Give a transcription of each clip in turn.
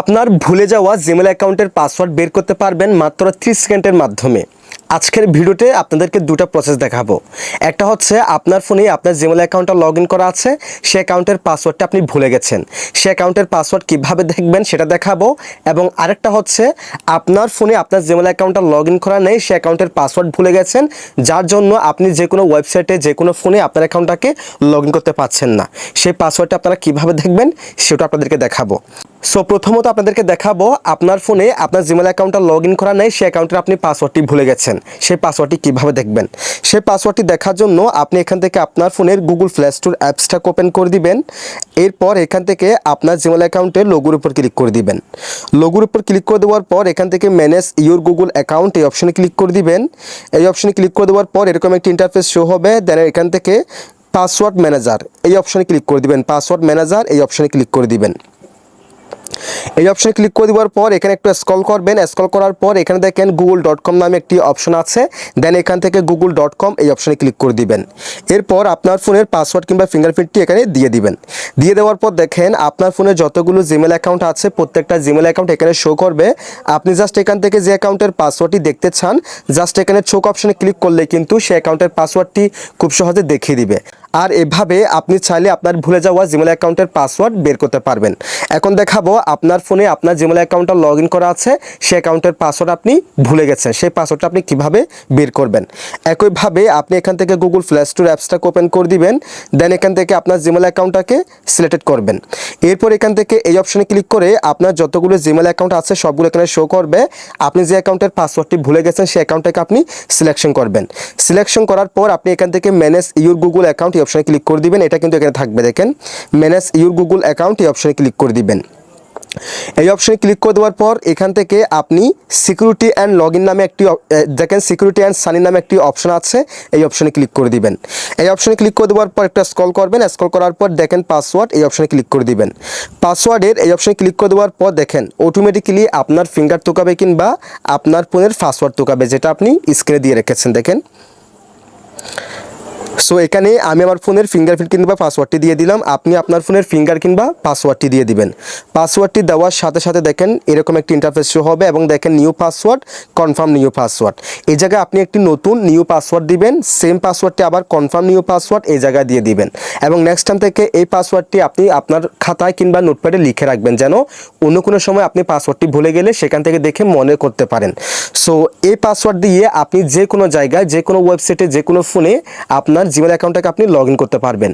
আপনার ভুলে যাওয়া জিমেল অ্যাকাউন্টের পাসওয়ার্ড বের করতে পারবেন মাত্র ত্রিশ সেকেন্ডের মাধ্যমে। আজকের ভিডিওতে আপনাদেরকে দুটো প্রসেস দেখাবো। একটা হচ্ছে আপনার ফোনে আপনার জিমেল অ্যাকাউন্টটা লগ ইন করা আছে, সে অ্যাকাউন্টের পাসওয়ার্ডটা আপনি ভুলে গেছেন। সে অ্যাকাউন্টের পাসওয়ার্ড কীভাবে দেখবেন সেটা দেখাবো। এবং আরেকটা হচ্ছে আপনার ফোনে আপনার জিমেল অ্যাকাউন্টটা লগ ইন করা নেই, সে অ্যাকাউন্টের পাসওয়ার্ড ভুলে গেছেন, যার জন্য আপনি যে কোনো ওয়েবসাইটে যে কোনো ফোনে আপনার অ্যাকাউন্টটাকে লগ ইন করতে পারছেন না। সেই পাসওয়ার্ডটা আপনারা কীভাবে দেখবেন সেটা আপনাদেরকে দেখাবো। সো প্রথমত আপনাদেরকে দেখাবো, আপনার ফোনে আপনার জিমেল অ্যাকাউন্টটা লগ ইন করা নেই, সেই অ্যাকাউন্টের আপনি পাসওয়ার্ডটি ভুলে গেছেন। সেই পাসওয়ার্ডটি কীভাবে দেখবেন? সেই পাসওয়ার্ডটি দেখার জন্য আপনি এখান থেকে আপনার ফোনের গুগল প্লে স্টোর অ্যাপসটাকে ওপেন করে দিবেন। এরপর এখান থেকে আপনার জিমেল অ্যাকাউন্টে লোগোর উপর ক্লিক করে দিবেন। লোগোর উপর ক্লিক করে দেওয়ার পর এখান থেকে ম্যানেজ ইউর গুগল অ্যাকাউন্ট এই অপশনে ক্লিক করে দিবেন। এই অপশনে ক্লিক করে দেওয়ার পর এরকম একটি ইন্টারফেস শো হবে দেন এখান থেকে পাসওয়ার্ড ম্যানেজার এই অপশনে ক্লিক করে দিবেন। পাসওয়ার্ড ম্যানেজার এই অপশনে ক্লিক করে দিবেন। এই অপশনে ক্লিক করে দেওয়ার পর এখানে একটু স্ক্রল করবেন। স্ক্রল করার পর এখানে দেখেন গুগল ডট কম নামে একটি অপশন আছে। দেন এখান থেকে গুগল ডট কম এই অপশনে ক্লিক করে দিবেন। এরপর আপনার ফোনের পাসওয়ার্ড কিংবা ফিঙ্গারপ্রিন্টটি এখানে দিয়ে দিবেন। দিয়ে দেওয়ার পর দেখেন আপনার ফোনে যতগুলো জিমেল অ্যাকাউন্ট আছে, প্রত্যেকটা জিমেল অ্যাকাউন্ট এখানে শো করবে। আপনি জাস্ট এখান থেকে যে অ্যাকাউন্টের পাসওয়ার্ডটি দেখতে চান জাস্ট এখানে চোখ অপশনে ক্লিক করলে কিন্তু সেই অ্যাকাউন্টের পাসওয়ার্ডটি খুব সহজে দেখিয়ে দিবে। আর এভাবে আপনি চাইলে আপনার ভুলে যাওয়া জিমেল অ্যাকাউন্টের পাসওয়ার্ড বের করতে পারবেন। এখন দেখাবো আপনার ফোনে আপনার জিমেল অ্যাকাউন্টটা লগ ইন করা আছে, সেই অ্যাকাউন্টের পাসওয়ার্ড আপনি ভুলে গেছেন। সেই পাসওয়ার্ডটা আপনি কীভাবে বের করবেন? একইভাবে আপনি এখান থেকে গুগল প্লে স্টোর অ্যাপসটাকে ওপেন করে দিবেন দেন এখান থেকে আপনার জিমেল অ্যাকাউন্টটাকে সিলেক্টেড করবেন। এরপর এখান থেকে এই অপশনে ক্লিক করে আপনার যতগুলো জিমেল অ্যাকাউন্ট আছে, সবগুলো এখানে শো করবে। আপনি যে অ্যাকাউন্টের পাসওয়ার্ডটি ভুলে গেছেন, সেই অ্যাকাউন্টটাকে আপনি সিলেকশন করবেন। সিলেকশন করার পর আপনি এখান থেকে ম্যানেজ ইউর গুগল অ্যাকাউন্ট অপশনে ক্লিক করে দিবেন, এটা কিন্তু এখানে থাকবে, দেখেন। ম্যানেজ ইউর গুগল অ্যাকাউন্ট এই অপশনে ক্লিক করে দিবেন। এই অপশনে ক্লিক করে দেওয়ার পর এখান থেকে আপনি সিকিউরিটি অ্যান্ড লগ নামে একটি দেখেন সিকিউরিটি অ্যান্ড সানি নামে একটি অপশন আছে, এই অপশনে ক্লিক করে দিবেন। এই অপশনে ক্লিক করে দেওয়ার পর একটা স্কল করবেন স্কল করার পর দেখেন পাসওয়ার্ড এই অপশনে ক্লিক করে দিবেন। পাসওয়ার্ডের এই অপশনে ক্লিক করে দেওয়ার পর দেখেন অটোমেটিক্যালি আপনার ফিঙ্গার তোকাবে কিংবা আপনার ফোনের পাসওয়ার্ড তোকাবে যেটা আপনি স্ক্রিনে দিয়ে রেখেছেন, দেখেন। সো এখানে আমি আমার ফোনের ফিঙ্গারপ্রিন্ট কিংবা পাসওয়ার্ডটি দিয়ে দিলাম। আপনি আপনার ফোনের ফিঙ্গার কিংবা পাসওয়ার্ডটি দিয়ে দিবেন। পাসওয়ার্ডটি দেওয়ার সাথে সাথে দেখেন এরকম একটি ইন্টারফেস শো হবে এবং দেখেন new password confirm new password এই জায়গায় আপনি একটি নতুন নিউ পাসওয়ার্ড দিবেন সেম পাসওয়ার্ডটি আবার কনফার্ম নিউ পাসওয়ার্ড এই জায়গায় দিয়ে দিবেন। এবং নেক্সট টাইম থেকে এই পাসওয়ার্ডটি আপনি আপনার খাতায় কিংবা নোটপ্যাডে লিখে রাখবেন যেন অন্য কোনো সময় আপনি পাসওয়ার্ডটি ভুলে গেলে সেখান থেকে দেখে মনে করতে পারেন। সো এই পাসওয়ার্ড দিয়ে আপনি যে কোনো জায়গায় যে কোনো ওয়েবসাইটে যে কোনো ফোনে আপনার জিমেল অ্যাকাউন্টটাকে আপনি লগ করতে পারবেন।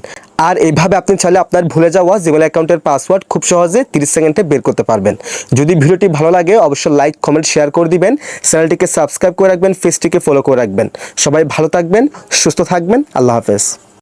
আর এইভাবে আপনি চাইলে আপনার ভুলে যাওয়া জিমেল অ্যাকাউন্টের পাসওয়ার্ড খুব সহজে তিরিশ সেকেন্ডে বের করতে পারবেন। যদি ভিডিওটি ভালো লাগে, অবশ্যই লাইক কমেন্ট শেয়ার করে দিবেন। চ্যানেলটিকে সাবস্ক্রাইব করে রাখবেন ফেসটিকে ফলো করে রাখবেন। সবাই ভালো থাকবেন, সুস্থ থাকবেন। আল্লাহ হাফেজ।